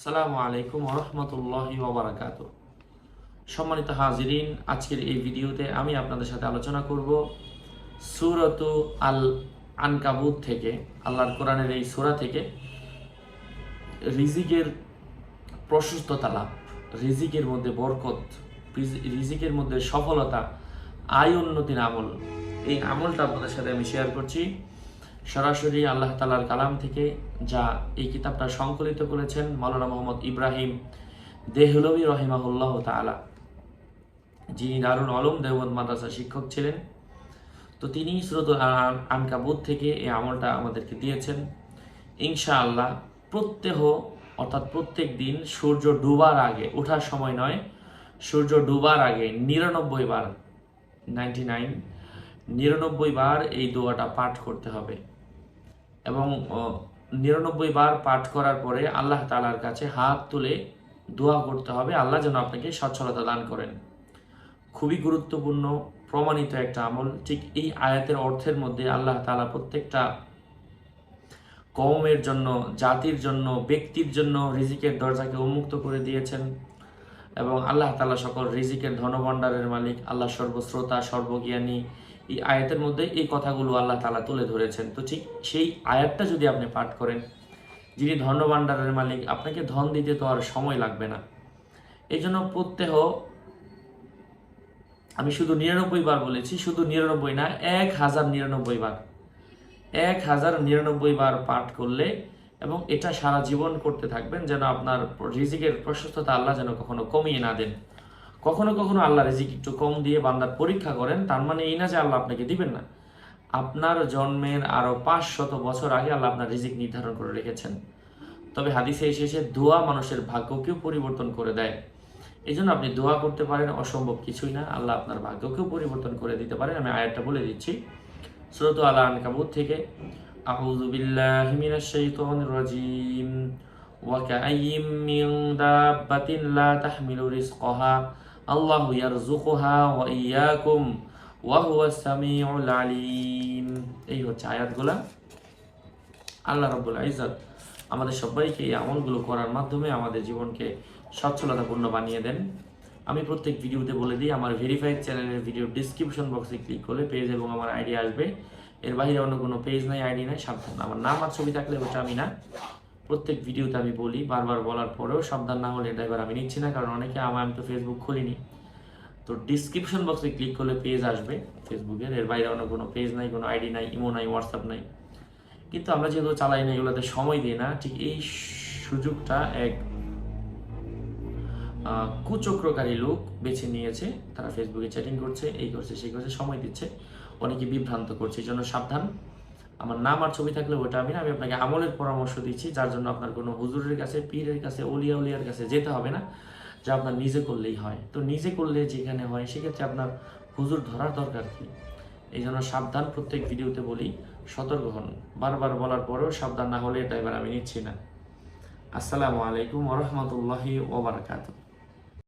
আসসালামু আলাইকুম রহমতুল্লাহি ওবরাকাত। সম্মানিত হাজিরিন, আজকের এই ভিডিওতে আমি আপনাদের সাথে আলোচনা করব সুরত আল আনকাবুত থেকে, আল্লাহর কোরআনের এই সূরা থেকে রিজিকের প্রশস্ততা লাভ, রিজিকের মধ্যে বরকত রিজিকের মধ্যে সফলতা, আয় উন্নতির আমল। এই আমলটা আপনাদের সাথে আমি শেয়ার করছি। সরাসরি আল্লাহ তালার কালাম থেকে যা এই কিতাবটা সংকলিত করেছেন মাওলানা মোহাম্মদ ইব্রাহিম দেহলবি রহিমাহুল্লাহ তাআলা। যিনি দারুল আলম দেওবন্দ মাদ্রাসা শিক্ষক ছিলেন। তো তিনি স্রোত আনকাবুত থেকে এই আমলটা আমাদেরকে দিয়েছেন। ইনশা আল্লাহ প্রত্যেহ, অর্থাৎ প্রত্যেক দিন সূর্য ডুবার আগে, ওঠার সময় নয়, সূর্য ডুবার আগে নিরানব্বই বার নাইনটি নাইন নিরানব্বই বার এই দোয়াটা পাঠ করতে হবে। এবং নিরানব্বই বার পাঠ করার পরে আল্লাহ তালার কাছে হাত তুলে দোয়া করতে হবে। আল্লাহ যেন আপনাকে সচ্ছলতা দান করেন। খুবই গুরুত্বপূর্ণ, প্রমাণিত একটা আমল। ঠিক এই আয়াতের অর্থের মধ্যে আল্লাহ তালা প্রত্যেকটা কওমের জন্য, জাতির জন্য, ব্যক্তির জন্য রিজিকের দরজাকে উন্মুক্ত করে দিয়েছেন এবং আল্লাহ তালা সকল রিজিকের ধনভাণ্ডারের মালিক, আল্লাহ সর্বশ্রোতা, সর্বজ্ঞানী এই আয়াতের মধ্যে এই কথাগুলো আল্লাহ তালা তুলে ধরেছেন। তো ঠিক সেই আয়াতটা যদি আপনি পাঠ করেন, যিনি ধনভাণ্ডারের মালিক, আপনাকে ধন দিতে তো আর সময় লাগবে না। এই জন্য প্রত্যেহ আমি শুধু নিরানব্বই বার বলেছি, শুধু নিরানব্বই না, এক হাজার নিরানব্বই বার। এক হাজার নিরানব্বই বার পাঠ করলে এবং এটা সারা জীবন করতে থাকবেন যেন আপনার রিজিকের প্রশস্ততা আল্লাহ যেন কখনো কমিয়ে না দেন। কখনো কখনো আল্লাহ রিজিক একটু কম দিয়ে বান্দার পরীক্ষা করেন তার মানে এই না যে আল্লাহ আপনাকে দিবেন না আপনার জন্মের আরো পাঁচ শত বছর আগে আল্লাহ আপনার রিজিক নির্ধারণ করে রেখেছেন তবে হাদিসে এসে এসে দোয়া মানুষের ভাগ্যকেও পরিবর্তন করে দেয় এই জন্য আপনি দোয়া করতে পারেন অসম্ভব কিছুই না আল্লাহ আপনার ভাগ্যকেও পরিবর্তন করে দিতে পারেন আমি আয়াতটা বলে দিচ্ছি সুরত আল্লাহ আনকাবুত থেকে আউযু বিল্লাহি মিনাশ শাইতানির রাজিম وكأي من دابة لا تحمل رزقها আল্লাহ ইয়ারজুকুহা ওয়া ইয়াকুম ওয়া হুয়া সামিউল আলিম। এই হচ্ছে আয়াতগুলা। আল্লাহ রাব্বুল ইজ্জত আমাদের সবাইকে এই আমলগুলো করার মাধ্যমে আমাদের জীবনকে সচ্ছলতাপূর্ণ বানিয়ে দেন। আমি প্রত্যেক ভিডিওতে বলে দিই, আমার ভেরিফাইড চ্যানেলের ভিডিও ডিসক্রিপশন বক্সে ক্লিক করলে পেজ এবং আমার আইডি আসবে। এর বাইরে অন্য কোনো পেজ নাই, আইডি নাই, সাবধান। আমার নাম আর ছবি থাকলে ওটা আমি না। প্রত্যেক ভিডিওতে আমি বলি, বারবার বলার পরেও সাবধান না হলে ড্রাইভার আমি নিচ্ছি না, কারণ অনেকে আমার, আমি তো ফেসবুক খুলিনি। তো ডিসক্রিপশন বক্সে ক্লিক করলে পেজ আসবে ফেসবুকের এর। বাইরে অন্য কোনো পেজ নাই, কোনো আইডি নাই ইমো নাই হোয়াটসঅ্যাপ নাই। কিন্তু আমরা যেহেতু চালাই না, এগুলোতে সময় দিই না, ঠিক এই সুযোগটা এক কুচক্রকারী লোক বেছে নিয়েছে, তারা ফেসবুকে চ্যাটিং করছে, এই করছে, সেই করছে, সময় দিচ্ছে। অনেকে বিভ্রান্ত করছে, এই জন্য সাবধান। আমার নাম আর ছবি থাকলে ওটা আমি না, আমি আপনাকে আমলের পরামর্শ দিচ্ছি, যার জন্য আপনার কোনো হুজুরের কাছে, পীরের কাছে, অলিয়া উলিয়ার কাছে যেতে হবে না, যা আপনার নিজে করলেই হয়। তো নিজে করলে যেখানে হয়, সেক্ষেত্রে আপনার হুজুর ধরার দরকার কি? এই জন্য সাবধান, প্রত্যেক ভিডিওতে বলি, সতর্ক হন। বারবার বলার পরেও সাবধান না হলে এটা এবার আমি নিচ্ছি না। আসসালামু আলাইকুম ওরহমতুল্লাহি ওবরাকাতুহ